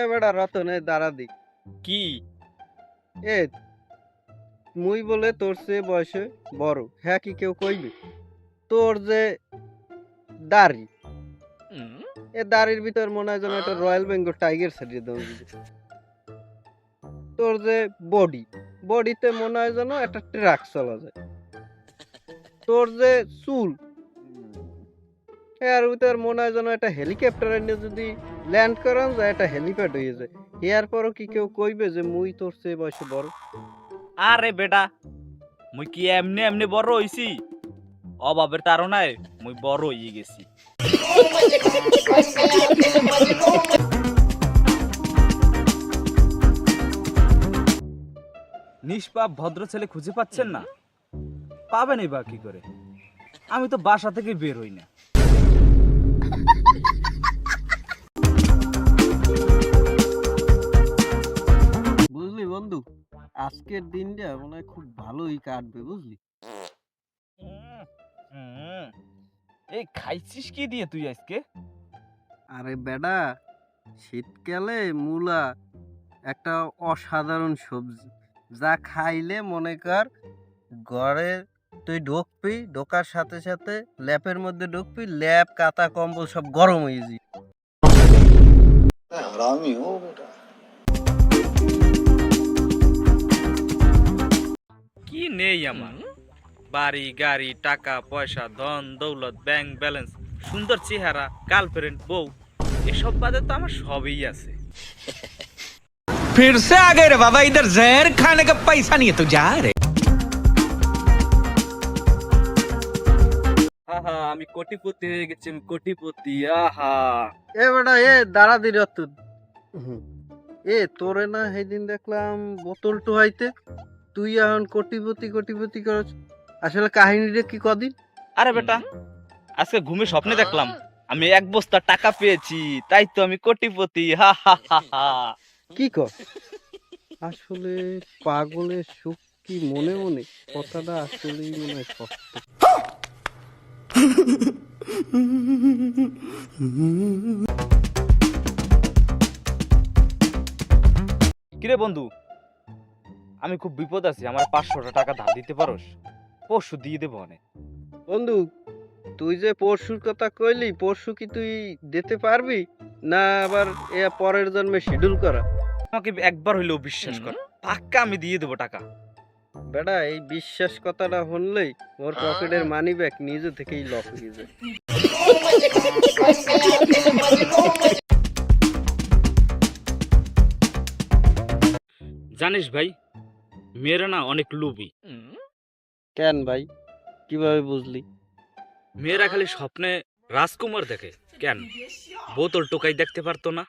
এ বেটা রতন দাঁড়া দি কি? এ মুই বলে তোর সে বয়সে বড় হ্যাঁ কি কেউ কইবে? তোর যে দাড়ি এ দাড়ির ভিতর মনে হয় যেন একটা রয়্যাল বেঙ্গল টাইগার সারিয়ে দেওয়া তোর যে বডি বডিতে মনে হয় যেন একটা ট্রাক চলা যায়। তোর যে চুল এর ভিতর মনে হয় যেন একটা হেলিকপ্টার এনে যদি ল্যান্ড করান যায়, একটা হেলিপ্যাড হয়ে যায়। এর পরও কি কেউ কইবে যে মুই তোর চেয়ে বয়সে বড়? আরে বেটা, মুই কি এমনি এমনি বড় হইছি? অভাবের তারনায় মুই বড় হয়ে গেছি। নিষ্পাপ ভদ্র ছেলে খুঁজে পাচ্ছেন না? পাবেনই বা কি করে? আমি তো বাসা থেকে বের হই না। আজকের দিনটা মনে হয় খুব ভালোই কাটবে বুঝলি? এই খাইছিস কি দিয়ে তুই আজকে? আরে বেডা শীতকালে মূলা একটা অসাধারণ সবজি। যা খাইলে মনে কর ঘরে তুই ঢুকবি ঢোকার সাথে সাথে ল্যাপের মধ্যে ঢুকবি ল্যাপ কাতা কম্বল সব গরম হয়ে যাবে। হ্যাঁ, হ্যাঁ, হারামি ও বেটা। নেই আমার বাড়ি গাড়ি টাকা পয়সা ধন দৌলত ব্যাংক ব্যালেন্স সুন্দর চেহারা গার্লফ্রেন্ড বউ এসব বাদে তো আমার সবই আছে फिर से आ गए रे बाबा इधर जहर खाने का पैसा नहीं है तू जा रे আহা আমি কোটিপতি হয়ে গেছি আমি কোটিপতি আহা এ বেটা এ দাঁড়া দি রতুন এ তোরে না সেদিন দেখলাম বোতল টোহাইতে তুই এখন কোটিপতি কোটিপতি করছ। আসলে কাহিনীটা কি কদিন? আরে বেটা আজকে ঘুমে স্বপ্নে দেখলাম। আমি এক বস্তা টাকা পেয়েছি তাই তো আমি কোটিপতি হা হা হা হা। কি কর? আসলে পাগলের সুখ কি মনে মনে? কথাটা আসলেই মনে হয় কিরে বন্ধু আমি খুব বিপদ আছি আমার পাঁচশোটা টাকা ধার দিতে পারোস? পরশু দিয়ে দেবো অনেক বন্ধু তুই যে পরশুর কথা কইলি পরশু কি তুই দিতে পারবি? না আবার এ পরের জন্মে শিডিউল করা? আমাকে একবার হইলেও বিশ্বাস কর পাক্কা আমি দিয়ে দেবো টাকা। বেটা এই বিশ্বাস কথাটা শুনলেই ওর পকেটের মানি ব্যাগ নিজে থেকেই লক হয়ে যায়। জানিস ভাই মেয়েরা না অনেক লোভী কেন ভাই? কীভাবে বুঝলি? মেয়েরা খালি স্বপ্নে রাজকুমার দেখে। কেন? বোতল টোকাই দেখতে পারতো না।